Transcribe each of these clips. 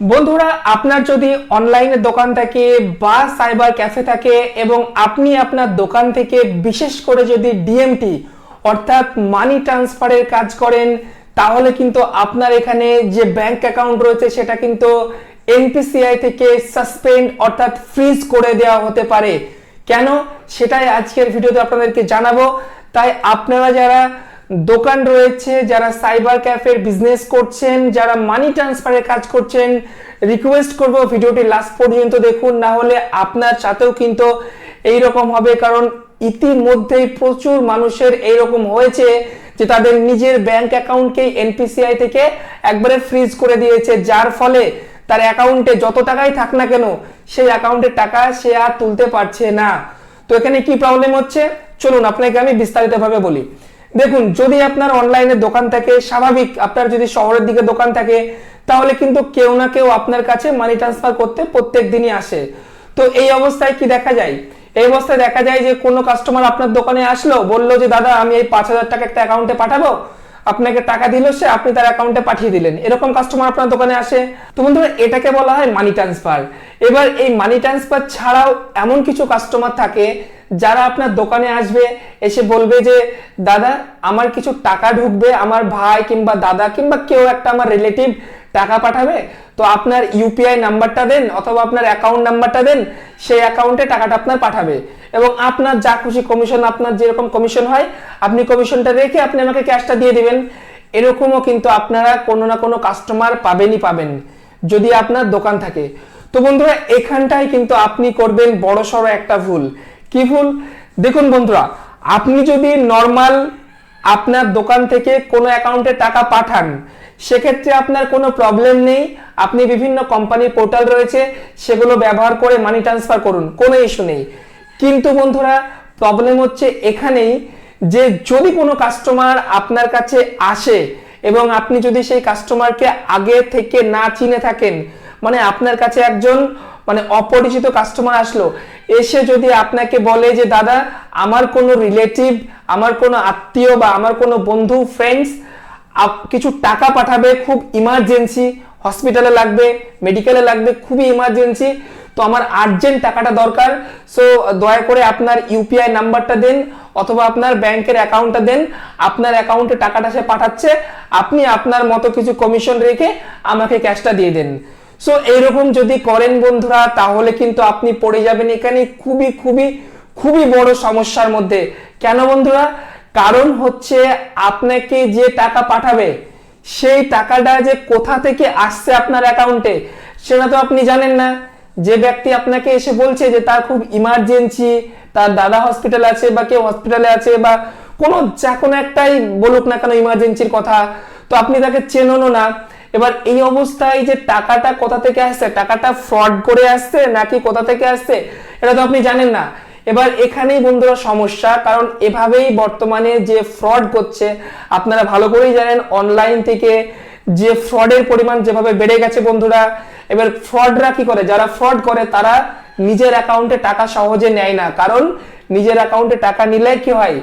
বন্ধুরা, আপনার যদি অনলাইনে দোকান থাকে বা সাইবার ক্যাফে থাকে এবং আপনি আপনার দোকান থেকে বিশেষ করে যদি ডিএমটি অর্থাৎ মানি ট্রান্সফারের কাজ করেন, তাহলে কিন্তু আপনার এখানে যে ব্যাংক অ্যাকাউন্ট রয়েছে সেটা কিন্তু এনপিসিআই থেকে সাসপেন্ড অর্থাৎ ফ্রিজ করে দেওয়া হতে পারে। কেন? সেটাই আজকের ভিডিওতে আপনাদেরকে জানাব। তাই আপনারা যারা দোকান রয়েছে, যারা সাইবার ক্যাফের বিজনেস করছেন, যারা মানি ট্রান্সফারের কাজ করছেন রিকোয়েস্ট করব ভিডিওটি লাস্ট পর্যন্ত দেখুন, না হলে আপনার সাথেও কিন্তু এই রকম হবে, কারণ ইতিমধ্যেই প্রচুর মানুষের এইরকম হয়েছে যে তাদের নিজের ব্যাংক অ্যাকাউন্টকে এনপিসিআই থেকে একবারে ফ্রিজ করে দিয়েছে, যার ফলে তার অ্যাকাউন্টে যত টাকাই থাক না কেন, সেই অ্যাকাউন্টের টাকা সে আর তুলতে পারছে না। তো এখানে কি প্রবলেম হচ্ছে? চলুন, আপনাকে আমি বিস্তারিতভাবে বলি। দেখুন, যদি আপনার অনলাইনে দোকান থাকে, স্বাভাবিক আপনার যদি শহরের দিকে দোকান থাকে, তাহলে কিন্তু কেউ না কেউ আপনার কাছে মানি ট্রান্সফার করতে প্রত্যেক দিনই আসে। তো এই অবস্থায় কি দেখা যায়? এই অবস্থায় দেখা যায় যে কোনো কাস্টমার আপনার দোকানে আসলো, বলল যে, দাদা, আমি এই পাঁচ হাজার টাকা একটা অ্যাকাউন্টে পাঠাবো। আপনাকে টাকা দিল সে, আপনি তার অ্যাকাউন্টে পাঠিয়ে দিলেন। এরকম কাস্টমার আপনার দোকানে আসে। তো বন্ধুরা, এটাকে বলা হয় মানি ট্রান্সফার এবার এই মানি ট্রান্সফার ছাড়াও এমন কিছু কাস্টমার থাকে যারা আপনার দোকানে আসবে, এসে বলবে যে, দাদা, আমার কিছু টাকা ঢুকবে, আমার ভাই কিংবা দাদা কিংবা কেউ একটা আমার রিলেটিভ টাকা পাঠাবে, তো আপনার ইউপিআই নাম্বারটা দেন অথবা আপনার অ্যাকাউন্ট নাম্বারটা দেন, সেই অ্যাকাউন্টে টাকাটা আপনার পাঠাবে। এবং আপনার যা খুশি কমিশন আপনার যেরকম কমিশন হয়, আপনি কমিশনটা রেখে আপনি আমাকে ক্যাশটা দিয়ে দিবেন। এরকমও কিন্তু আপনারা কোনো না কোনো কাস্টমার পাবেনই পাবেন, যদি আপনার দোকান থাকে। তো বন্ধুরা, এখানটায় কিন্তু আপনি করবেন বড় সড়ো একটা ভুল। কি ভুল? দেখুন বন্ধুরা, আপনি যদি নর্মাল আপনার দোকান থেকে কোনো অ্যাকাউন্টে টাকা পাঠান, সেক্ষেত্রে আপনার কোনো প্রবলেম নেই। আপনি বিভিন্ন কোম্পানির পোর্টাল রয়েছে, সেগুলো ব্যবহার করে মানি ট্রান্সফার করুন, কোনো ইস্যু নেই। কিন্তু বন্ধুরা প্রবলেম হচ্ছে এখানেই যে যদি কোনো কাস্টমার আপনার কাছে আসে এবং আপনি যদি সেই কাস্টমারকে আগে থেকে না চিনে থাকেন মানে আপনার কাছে একজন মানে অপরিচিত কাস্টমার আসলো, এসে যদি আপনাকে বলে যে, দাদা, আমার কোনো রিলেটিভ আমার কোনো আত্মীয় বা আমার কোনো বন্ধু ফ্রেন্ডস কিছু টাকা পাঠাবে, খুব ইমার্জেন্সি হসপিটালে লাগবে মেডিকেলে লাগবে, খুবই ইমার্জেন্সি তো আমার আর্জেন্ট টাকাটা দরকার সো দয়া করে আপনার ইউপিআই নাম্বারটা দেন, অথবা আপনার ব্যাংকের অ্যাকাউন্টটা দেন, আপনার অ্যাকাউন্টে টাকাটা সে পাঠাচ্ছে, আপনি আপনার মতো কিছু কমিশন রেখে আমাকে ক্যাশটা দিয়ে দেন। সো এইরকম যদি করেন বন্ধুরা, তাহলে কিন্তু আপনি পড়ে যাবেন এখানে খুবই খুবই খুবই বড় সমস্যার মধ্যে। কেন বন্ধুরা? কারণ হচ্ছে আপনাকে যে টাকা পাঠাবে, সেই টাকাটা যে কোথা থেকে আসছে আপনার অ্যাকাউন্টে, সেটা তো আপনি জানেন না। যে ব্যক্তি আপনাকে এসে বলছে যে তার খুব ইমার্জেন্সি, তার দাদা হসপিটাল আছে বা কেউ হসপিটালে আছে বা কোনো যা কোনো একটাই বলুক না কেন ইমার্জেন্সির কথা, তো আপনি তাকে চেননও না। এবার এই অবস্থায় যে টাকাটা কোথা থেকে আসছে? টাকাটা ফ্রড করে আসছে নাকি কোথা থেকে আসছে? এটা তো আপনি জানেন না। এবার এখানেই বন্ধুরা সমস্যা, কারণ এভাবেই বর্তমানে যে ফ্রড করছে আপনারা ভালো করেই জানেন অনলাইন থেকে যে ফ্রডের পরিমাণ যেভাবে বেড়ে গেছে বন্ধুরা, এবার ফ্রডরা কি করে? যারা ফ্রড করে, তারা নিজের অ্যাকাউন্টে টাকা সহজে নেয় না। কারণ নিজের অ্যাকাউন্টে টাকা নিলে কি হয়?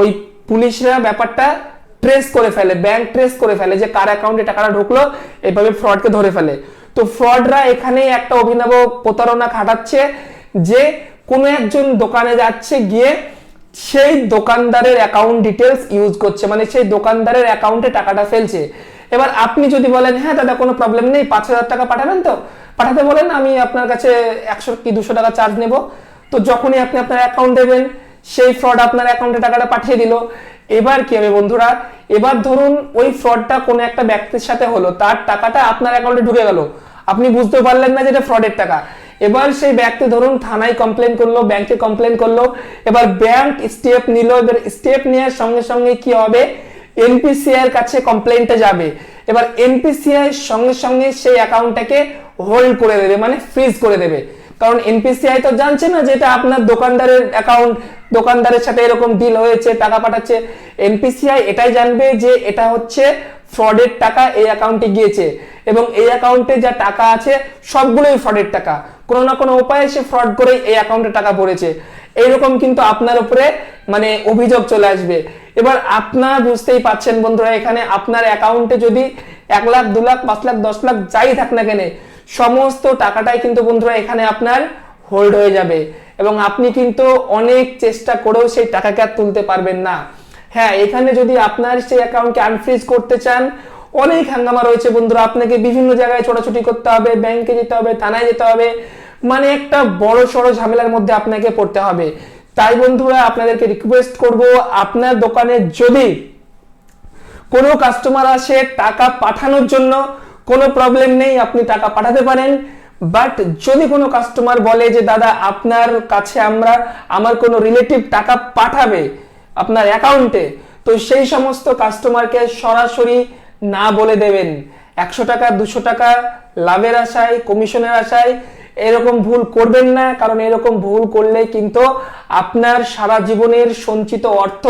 ওই পুলিশরা ব্যাপারটা ট্রেস করে ফেলে ব্যাংক ট্রেস করে ফেলে যে কার অ্যাকাউন্টে টাকাটা ঢুকলো, এভাবে ফ্রডকে ধরে ফেলে। তো ফ্রডরা এখানে একটা অভিনব প্রতারণা খাটাচ্ছে যে কোনো একজন দোকানে যাচ্ছে গিয়ে সেই দোকানদারের অ্যাকাউন্ট ডিটেলস ইউজ করছে মানে সেই দোকানদারের অ্যাকাউন্টে টাকাটা ফেলছে। এবার আপনি যদি বলেন হ্যাঁ দাদা, কোনো প্রবলেম নেই, পাঁচ হাজার টাকা পাঠাবেন তো? পাঠাতে বলেন, আমি আপনার কাছে একশো কি, দুশো টাকা চার্জ নেব। তো যখনই আপনি আপনার অ্যাকাউন্ট দেবেন, সেই ফ্রড আপনার অ্যাকাউন্টে টাকাটা পাঠিয়ে দিল। এবার কি হবে বন্ধুরা? এবার ধরুন ওই ফ্রডটা কোনো একটা ব্যক্তির সাথে হলো, তার টাকাটা আপনার অ্যাকাউন্টে ঢুকে গেল। আপনি বুঝতে পারলেন না যে এটা ফ্রডের টাকা। এবার সেই ব্যক্তি ধরুন থানায় কমপ্লেন করল ব্যাংকে কমপ্লেন করল, এবার ব্যাংক স্টেপ নিল, এবার স্টেপ নেওয়ার সঙ্গে সঙ্গে কি হবে? এনপিসিআই এর কাছে কমপ্লেনটা যাবে। এবার এনপিসিআই সঙ্গে সঙ্গে সেই অ্যাকাউন্টটাকে হোল্ড করে দেবে মানে ফ্রিজ করে দেবে। কারণ এনপিসিআই তো জানছে না যে এটা আপনার দোকানদারের অ্যাকাউন্ট দোকানদারের সাথে এরকম ডিল হয়েছে, টাকা পাঠাচ্ছে। এনপিসিআই এটাই জানবে যে এটা হচ্ছে ফ্রডের টাকা এই অ্যাকাউন্টে গিয়েছে। এবং এই অ্যাকাউন্টে যা টাকা আছে, সবগুলোই ফ্রডের টাকা। কোনো না কোনো উপায়ে সে ফ্রড করে এই অ্যাকাউন্টে টাকা পড়েছে। এইরকম কিন্তু আপনার উপরে মানে অভিযোগ চলে আসবে। এবার আপনার বুঝতেই পাচ্ছেন বন্ধুরা, এখানে আপনার অ্যাকাউন্টে যদি এক লাখ, দু লাখ, পাঁচ লাখ, দশ লাখ যাই থাক না কেন সমস্ত টাকাটাই কিন্তু বন্ধুরা এখানে আপনার হোল্ড হয়ে যাবে। এবং আপনি কিন্তু অনেক চেষ্টা করেও সেই টাকাকে আর তুলতে পারবেন না। হ্যাঁ এখানে যদি আপনার সেই অ্যাকাউন্টকে আনফ্রিজ করতে চান, অনেক হাঙ্গামা রয়েছে বন্ধুরা। আপনাকে বিভিন্ন জায়গায় ছোটাছুটি করতে হবে ব্যাংকে যেতে হবে, থানায় যেতে হবে। মানে একটা বড় সড়ো ঝামেলার মধ্যে আপনাকে পড়তে হবে। তাই বন্ধুরা আপনাদেরকে রিকোয়েস্ট করব, আপনার দোকানে যদি কোনো কাস্টমার আসে টাকা পাঠানোর জন্য কোনো প্রবলেম নেই, আপনি টাকা পাঠাতে পারেন। বাট যদি কোনো কাস্টমার বলে যে, দাদা, আপনার কাছে আমরা, আমার কোনো রিলেটিভ টাকা পাঠাবে আপনার অ্যাকাউন্টে তো সেই সমস্ত কাস্টমারকে সরাসরি না বলে দেবেন। একশো টাকা, দুশো টাকা, লাভের আশায় কমিশনের আশায়, এরকম ভুল করবেন না। কারণ এরকম ভুল করলে কিন্তু আপনার সারা জীবনের সঞ্চিত অর্থ,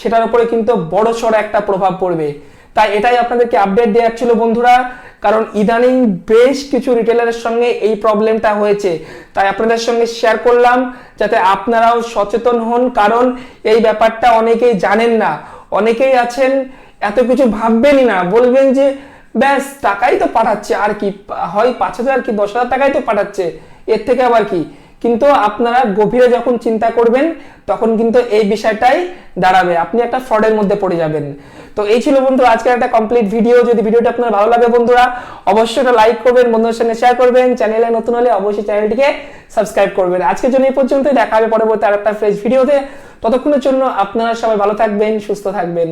সেটার উপরে কিন্তু বড় সড় একটা প্রভাব পড়বে। তাই এটাই আপনাদেরকে আপডেট দেওয়ার ছিল, বন্ধুরা। কারণ ইদানিং বেশ কিছু রিটেলারের সঙ্গে এই প্রবলেমটা হয়েছে। তাই আপনাদের সঙ্গে শেয়ার করলাম, যাতে আপনারাও সচেতন হন। কারণ এই ব্যাপারটা অনেকেই জানেন না। অনেকেই আছেন, এত কিছু ভাববেনই না। বলবেন যে, ব্যাস, টাকাই তো পাঠাচ্ছে। আর কি, হয় পাঁচ হাজার কি দশ হাজার টাকাই তো পাঠাচ্ছে? এর থেকে আবার কি? কিন্তু আপনারা গভীরে যখন চিন্তা করবেন, তখন কিন্তু এই বিষয়টাই দাঁড়াবে। আপনি একটা ফ্রডের মধ্যে পড়ে যাবেন। তো এই ছিল বন্ধু, আজকের একটা কমপ্লিট ভিডিও যদি ভিডিওটা আপনার ভালো লাগে বন্ধুরা, অবশ্যই এটা লাইক করবেন, বন্ধুদের সঙ্গে শেয়ার করবেন। চ্যানেলে নতুন হলে অবশ্যই চ্যানেলটিকে সাবস্ক্রাইব করবেন। আজকের জন্য এই পর্যন্তই, দেখা হবে পরবর্তী আর একটা ফ্রেশ ভিডিওতে ততক্ষণের জন্য আপনারা সবাই ভালো থাকবেন, সুস্থ থাকবেন।